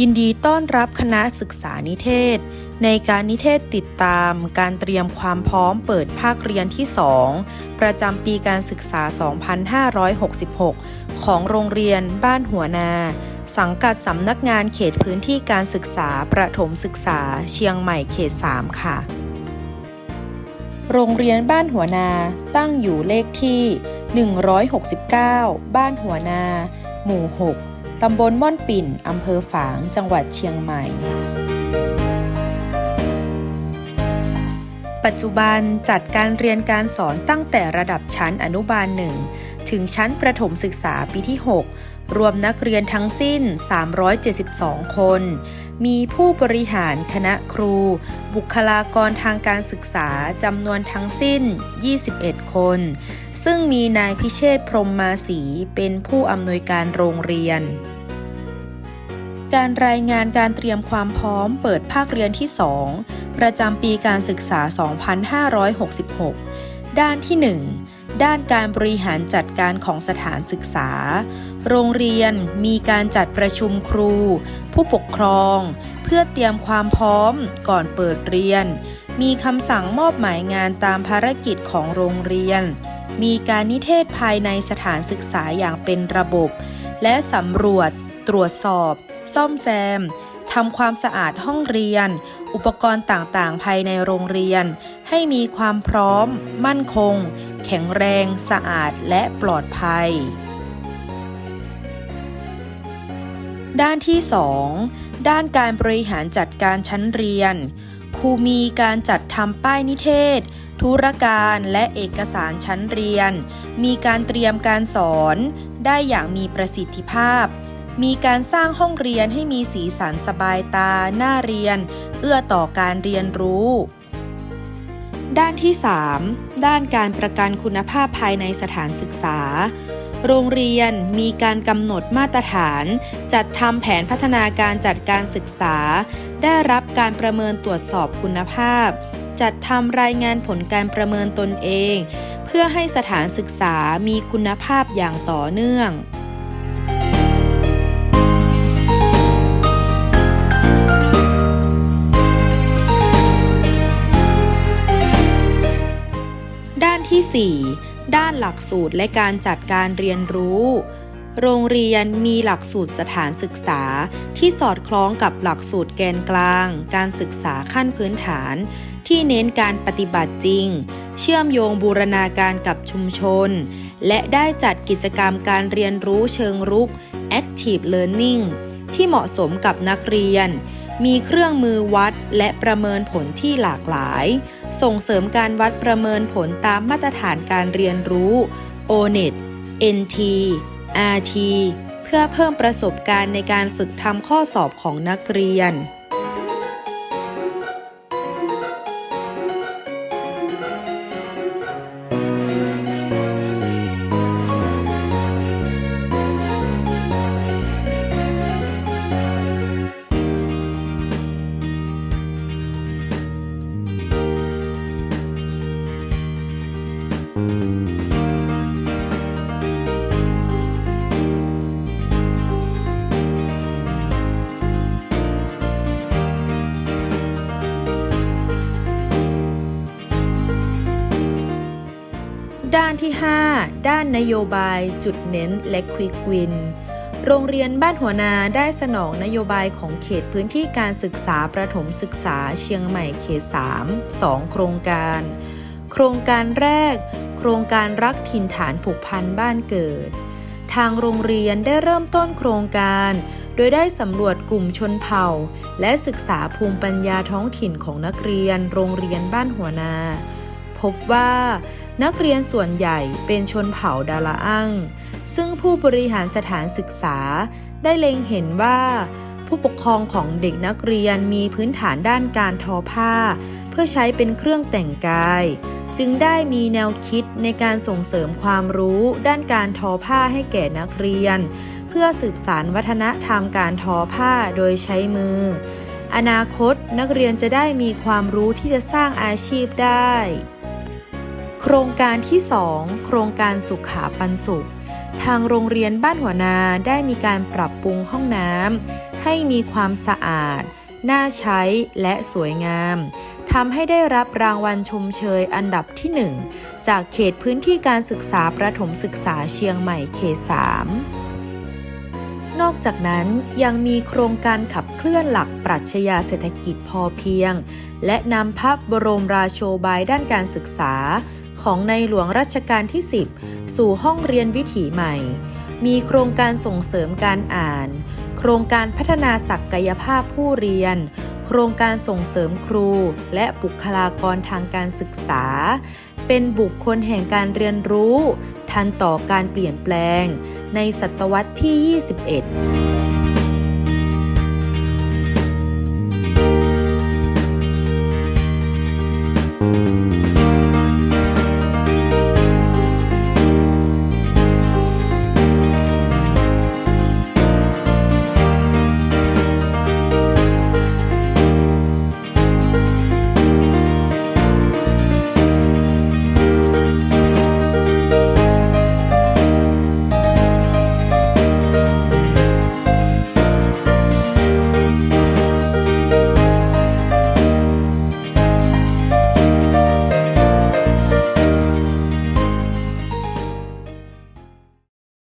ยินดีต้อนรับคณะศึกษานิเทศ ในการนิเทศติดตามการเตรียมความพร้อมเปิดภาคเรียนที่ 2 ประจำปีการศึกษา 2566 ของโรงเรียนบ้านหัวนา สังกัดสำนักงานเขตพื้นที่การศึกษาประถมศึกษาเชียงใหม่เขต 3 ค่ะ โรงเรียนบ้านหัวนาตั้งอยู่เลขที่ 169 บ้านหัวนา หมู่ 6 ตำบลม่อนปิ่น อำเภอฝาง จังหวัดเชียงใหม่ ปัจจุบันจัดการเรียนการสอนตั้งแต่ระดับชั้นอนุบาล1ถึงชั้นประถมศึกษาปีที่ 6 รวมนักเรียนทั้งสิ้น 372 คน มีผู้บริหารคณะครู บุคลากรทางการศึกษาจำนวนทั้งสิ้น 21 คน ซึ่งมีนายพิเชษพรหมมาศรีเป็นผู้อำนวยการโรงเรียน การรายงานการเตรียมความพร้อมเปิดภาคเรียนที่ 2 ประจำปีการศึกษา 2566 ด้านที่ 1 ด้านการบริหารจัดการของสถานศึกษา โรงเรียนมีการจัดประชุมครู ผู้ปกครอง เพื่อเตรียมความพร้อมก่อนเปิดเรียน มีคำสั่งมอบหมายงานตามภารกิจของโรงเรียน มีการนิเทศภายในสถานศึกษาอย่างเป็นระบบ และสำรวจตรวจสอบ ซ่อมแซมทำความสะอาดห้องเรียน อุปกรณ์ต่างๆ ภายในโรงเรียน ให้มีความพร้อม มั่นคง แข็งแรง สะอาดและปลอดภัย ด้านที่ 2 ด้านการบริหารจัดการชั้นเรียน ครูมีการจัดทำป้ายนิเทศ ธุรการและเอกสารชั้นเรียน มีการเตรียมการสอน ได้อย่างมีประสิทธิภาพ มีการสร้างห้องเรียนให้มีสีสันสบายตา น่าเรียน เอื้อต่อการเรียนรู้ ด้านที่ 3 ด้านการประกันคุณภาพภายในสถานศึกษา โรงเรียนมีการกำหนดมาตรฐาน จัดทำแผนพัฒนาการจัดการศึกษา ได้รับการประเมินตรวจสอบคุณภาพ จัดทำรายงานผลการประเมินตนเอง เพื่อให้สถานศึกษามีคุณภาพอย่างต่อเนื่อง ที่ 4 ด้านหลักสูตรและการจัดการเรียนรู้ โรงเรียนมีหลักสูตรสถานศึกษา ที่สอดคล้องกับหลักสูตรแกนกลาง การศึกษาขั้นพื้นฐาน ที่เน้นการปฏิบัติจริง เชื่อมโยงบูรณาการกับชุมชน และได้จัดกิจกรรมการเรียนรู้เชิงรุก Active Learning ที่เหมาะสมกับนักเรียน มีเครื่องมือวัดและประเมินผลที่หลากหลาย ส่งเสริมการวัดประเมินผลตามมาตรฐานการเรียนรู้ ONET NT RT เพื่อเพิ่มประสบการณ์ในการฝึกทำข้อสอบของนักเรียน ด้านที่ 5 ด้านนโยบายจุดเน้นและควิกวิน โรงเรียนบ้านหัวนาได้สนองนโยบายของเขตพื้นที่การศึกษาประถมศึกษาเชียงใหม่เขต 3 2 โครงการ โครงการแรก โครงการรักถิ่นฐานผูกพันบ้านเกิด ทางโรงเรียนได้เริ่มต้นโครงการ โดยได้สำรวจกลุ่มชนเผ่า และศึกษาภูมิปัญญาท้องถิ่นของนักเรียน โรงเรียนบ้านหัวนา พบว่า นักเรียนส่วนใหญ่เป็นชนเผ่าดาราอั้งซึ่งผู้บริหารสถานศึกษา ได้เล็งเห็นว่าผู้ปกครองของเด็กนักเรียนมีพื้นฐานด้านการทอผ้า เพื่อใช้เป็นเครื่องแต่งกาย จึงได้มีแนวคิดในการส่งเสริมความรู้ด้านการทอผ้าให้แก่นักเรียน เพื่อสืบสานวัฒนธรรมการทอผ้าโดยใช้มือ อนาคตนักเรียนจะได้มีความรู้ที่จะสร้างอาชีพได้ โครงการที่ 2 โครงการสุขาปันสุข ทางโรงเรียนบ้านหัวนาได้มีการปรับปรุงห้องน้ำให้มีความสะอาด น่าใช้และสวยงาม ทำให้ได้รับรางวัลชมเชยอันดับที่ 1 จากเขตพื้นที่การศึกษาประถมศึกษาเชียงใหม่เขต 3 นอกจากนั้นยังมีโครงการขับเคลื่อนหลักปรัชญาเศรษฐกิจพอเพียง และนำพระบรมราโชบายด้านการศึกษา ของในหลวงรัชกาลที่ 10 สู่ห้องเรียนวิถีใหม่ มีโครงการส่งเสริมการอ่าน โครงการพัฒนาศักยภาพผู้เรียน โครงการส่งเสริมครู และบุคลากรทางการศึกษา เป็นบุคคลแห่งการเรียนรู้ ทันต่อการเปลี่ยนแปลง ในศตวรรษที่ 21